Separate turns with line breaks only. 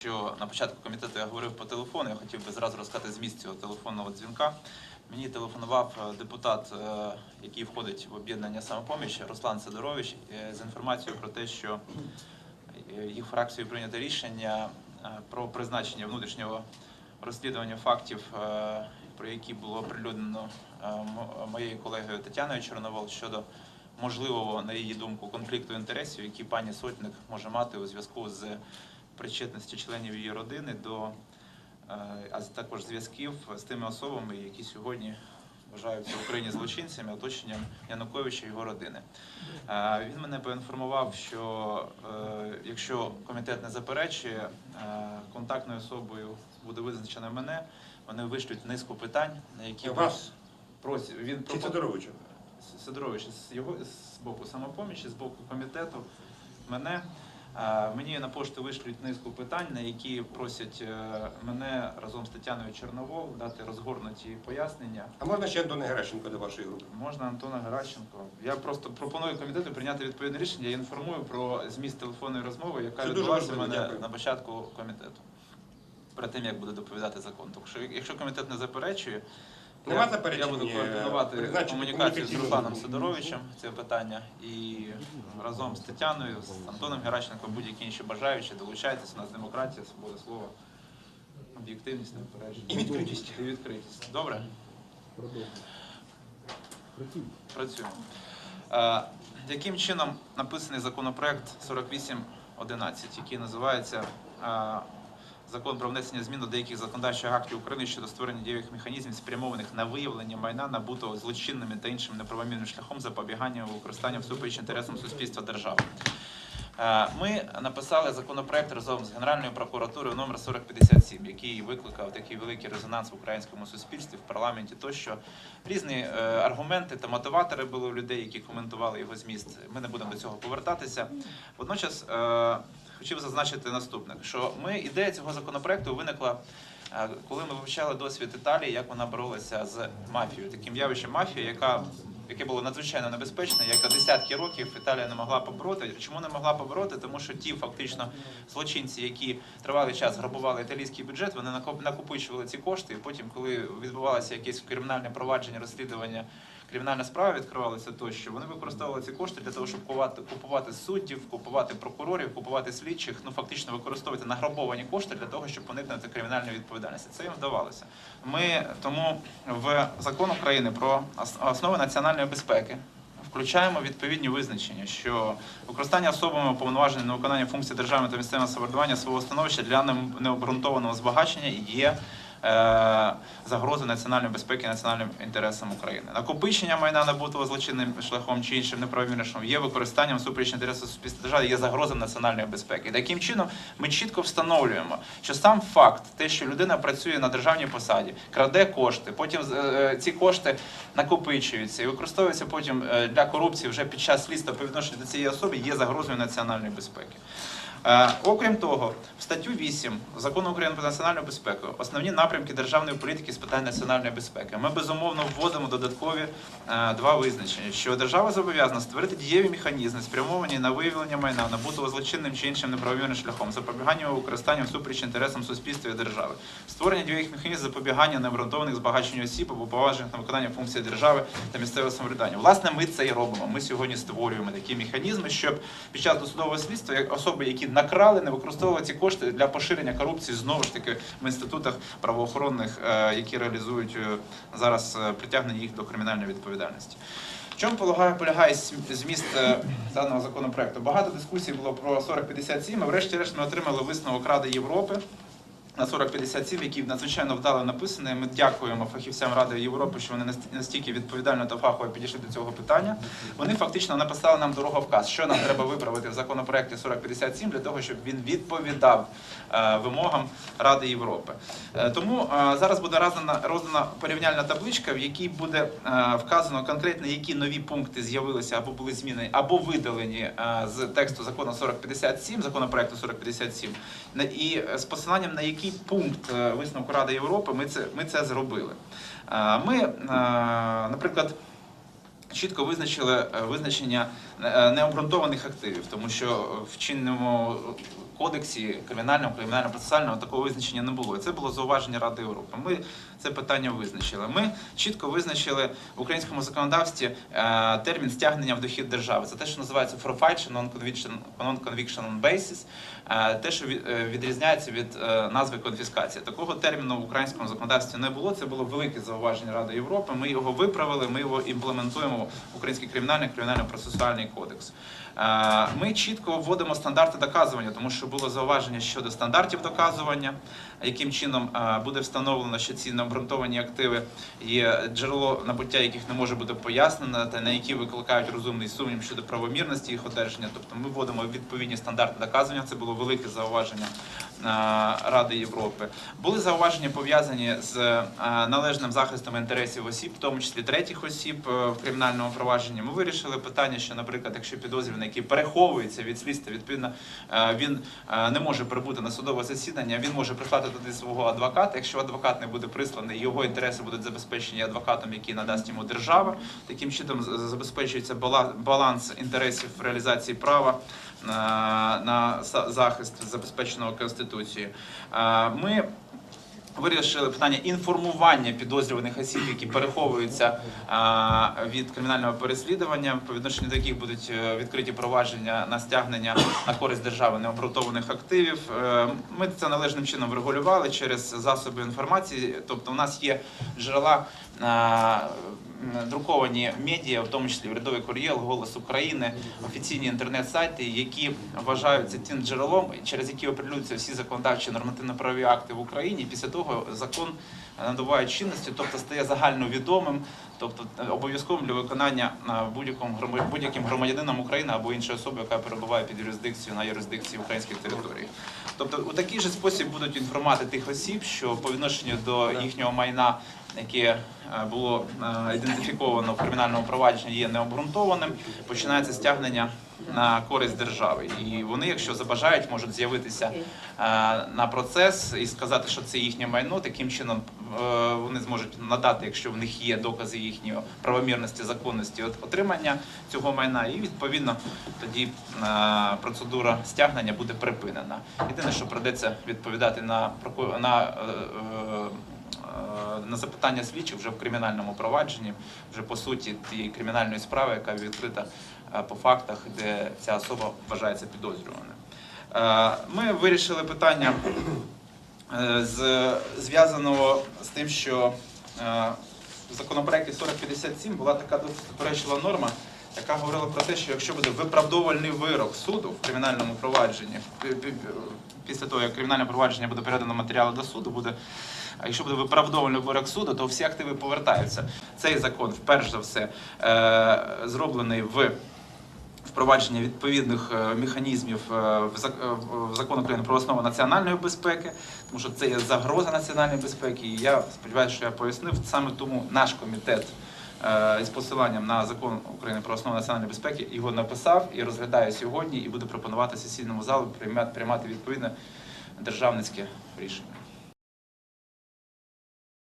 Що на початку комітету я говорив по телефону, я хотів би зразу розказати зміст цього телефонного дзвінка. Мені телефонував е, депутат, е, який входить в об'єднання самопоміч, Руслан Сидорович, е, з інформацією про те, що їх фракцією прийнято рішення про призначення внутрішнього розслідування фактів, про які було оприлюднено моєю колегою Тетяною Чорновол щодо можливого, на її думку, конфлікту інтересів, які пані Сотник може мати у зв'язку з причетності членів її родини до е, а також зв'язків з тими особами, які сьогодні вважаються в Україні злочинцями, оточенням Януковича і його родини. Е, Він мене поінформував, що е, якщо комітет не заперечує, контактною особою буде визначено мене. Вони вишлють низку питань, на які
Вас?
просять. Він
Чи
пропо-
Сидоровича?
Сидорович з його з боку самопомічі, з боку комітету мене. Мені на пошту вишлють низку питань, на які просять е, мене разом з Тетяною Чорновол дати розгорнуті пояснення.
А можна ще Антона Геращенко до вашої групи?
Можна Антона Геращенко. Я просто пропоную комітету прийняти відповідне рішення. Я інформую про зміст телефонної розмови, яка
Це
відбулася мене
дякую.
на початку комітету. Перед тим як буде доповідати закон. Тому що якщо комітет не заперечує,
Нема
я,
заперечень,
я буду координувати комунікацію з Русланом. Сидоровичем це питання і разом з Тетяною, з Антоном Геращенко, будь-які інші бажаючі, долучайтесь. У нас демократія, свобода слова, об'єктивність, неупередженість.
І відкритість.
І відкритість. Добре? Працюємо. Е, яким чином написаний законопроект 4811, який називається е, Закон про внесення змін до деяких законодавчих актів України щодо створення дієвих механізмів, спрямованих на виявлення майна, набутого злочинними та іншим неправомірним шляхом запобігання використання всупереч інтересам суспільства держави. Е, Ми написали законопроект разом з Генеральною прокуратурою номер 4057, який викликав такий великий резонанс в українському суспільстві, в парламенті тощо. Різні е, аргументи та мотиватори були у людей, які коментували його зміст. Ми не будемо до цього повертатися. Водночас е, хотів зазначити наступне: що ми ідея цього законопроекту виникла. е, Коли ми вивчали досвід Італії, як вона боролася з мафією, таким явищем мафії, яка яке було надзвичайно небезпечне, яка десятки років Італія не могла побороти. Чому не могла побороти? Тому що ті фактично злочинці, які тривалий час грабували італійський бюджет, вони накоп- накопичували ці кошти. І потім, коли відбувалося якесь кримінальне провадження, розслідування, кримінальна справа відкривалася тощо, вони використовували ці кошти для того, щоб купувати, купувати суддів, купувати прокурорів, купувати слідчих, ну фактично використовувати награбовані кошти для того, щоб уникнути кримінальної відповідальності. Це їм вдавалося. Ми тому в закон України про основи національної безпеки. Включаємо відповідні визначення, що використання особами уповноваженими на виконання функцій державного та місцевого самоврядування свого становища для необґрунтованого збагачення є е, загрозою національної безпеки і національним інтересам України. Накопичення майна набутого злочинним шляхом чи іншим неправомірним шляхом є використанням супереч інтересу суспільства держави, є загрозою національної безпеки. І таким чином ми чітко встановлюємо, що сам факт, те, що людина працює на державній посаді, краде кошти, потім е, е, ці кошти накопичуються і використовуються потім для корупції вже під час слідства по відношенню до цієї особи, є загрозою національної безпеки. Окрім того, статтю 8 закону України про національну безпеку основні напрямки державної політики з питань національної безпеки. Ми безумовно вводимо додаткові е, два визначення, що держава зобов'язана створити дієві механізми, спрямовані на виявлення майна, набутого злочинним чи іншим неправомірним шляхом, запобігання його використанням всупереч інтересам суспільства і держави, створення дієвих механізмів запобігання необґрунтованих збагачень осіб або поважних на виконання функцій держави та місцевого самоврядування. Власне, ми це і робимо. Ми сьогодні створюємо такі механізми, щоб під час досудового слідства особи, які накрали, не використовували ці кошти для поширення корупції знову ж таки в інститутах правоохоронних, е, які реалізують е, зараз е, притягнення їх до кримінальної відповідальності. В чому полягає, полягає зміст даного законопроекту? Багато дискусій було про 4057, а врешті-решт ми отримали висновок Ради Європи на 4057, який надзвичайно вдало написаний. Ми дякуємо фахівцям Ради Європи, що вони настільки відповідально та фахово підійшли до цього питання. Вони фактично написали нам дороговказ, що нам треба виправити в законопроекті 4057 для того, щоб він відповідав е, вимогам Ради Європи. Е, Тому е, зараз буде роздана, роздана порівняльна табличка, в якій буде вказано конкретно, які нові пункти з'явилися або були змінені, або видалені з тексту закону 4057, законопроекту 4057, і з посиланням на який пункт е, висновку Ради Європи ми це, ми це зробили. Е, Ми, е, наприклад, чітко визначили визначення необґрунтованих активів, тому що в чинному кодексі кримінальному, кримінально-процесуального такого визначення не було. Це було зауваження Ради Європи. Ми це питання визначили. Ми чітко визначили в українському законодавстві е, термін стягнення в дохід держави. Це те, що називається forfeiture non-conviction non-conviction basis, е, те, що е, відрізняється від назви конфіскація. Такого терміну в українському законодавстві не було. Це було велике зауваження Ради Європи. Ми його виправили, ми його імплементуємо в український кримінальний кримінально-процесуальний кодекс. Ми чітко вводимо стандарти доказування, тому що було зауваження щодо стандартів доказування, яким чином е, буде встановлено, що ці необґрунтовані активи є джерело набуття, яких не може бути пояснено, та на які викликають розумний сумнів щодо правомірності їх одержання. Тобто ми вводимо відповідні стандарти доказування. Це було велике зауваження Ради Європи. Були зауваження пов'язані з е, належним захистом інтересів осіб, в тому числі третіх осіб е, в кримінальному провадженні. Ми вирішили питання, що, наприклад, якщо підозрюваний, який переховується від слідства, відповідно е, він е, не може прибути на судове засідання. Він може прислати туди свого адвоката. Якщо адвокат не буде присланий, його інтереси будуть забезпечені адвокатом, який надасть йому держава. Таким чином забезпечується баланс інтересів в реалізації права на, на захист забезпеченого конституцією. Е, Ми Вирішили питання інформування підозрюваних осіб, які переховуються від кримінального переслідування, по відношенню до яких будуть е, відкриті провадження на стягнення на користь держави необґрунтованих активів. Е, Ми це належним чином врегулювали через засоби інформації. Тобто, у нас є джерела. Друковані медіа, в тому числі урядовий кур'єр, голос України, офіційні інтернет-сайти, які вважаються тим джерелом, через які оприлюднюються всі законодавчі нормативно-правові акти в Україні. Після того закон набуває чинності, тобто стає загальновідомим, тобто е, обов'язковим для виконання е, будь-яким грома- будь-яким громадянином України або іншою особою, яка перебуває під юрисдикцією на юрисдикції українських територій. Тобто, у такий же спосіб будуть інформувати тих осіб, що по відношенню до їхнього майна, яке е, було е, ідентифіковано в кримінальному провадженні, є необґрунтованим, починається стягнення на користь держави. І вони, якщо забажають, можуть з'явитися е, на процес і сказати, що це їхнє майно. Таким чином вони зможуть надати, якщо в них є докази їхньої правомірності, законності от- отримання цього майна, і відповідно тоді процедура стягнення буде припинена. Єдине, що придеться відповідати на на. Е, На запитання слідчих вже в кримінальному провадженні, вже по суті тієї кримінальної справи, яка відкрита е, по фактах, де ця особа вважається підозрюваною. Е, Ми вирішили питання зв'язаного з тим, що в законопроекті 4057 була така досить суперечлива норма, яка говорила про те, що якщо буде виправдовувальний вирок суду в кримінальному провадженні, пі- пі- після того як кримінальне провадження буде передано матеріали до суду, буде. А якщо буде виправдовувальний вирок суду, то всі активи повертаються. Цей закон, вперше за все, е, зроблений в впровадження відповідних е, механізмів е, в закон України про основу національної безпеки, тому що це є загроза національної безпеки. І я сподіваюся, що я пояснив саме тому наш комітет. Е, З посиланням на закон України про основи національної безпеки його написав і розглядає сьогодні, і буде пропонувати сесійному залу приймати відповідне державницьке рішення.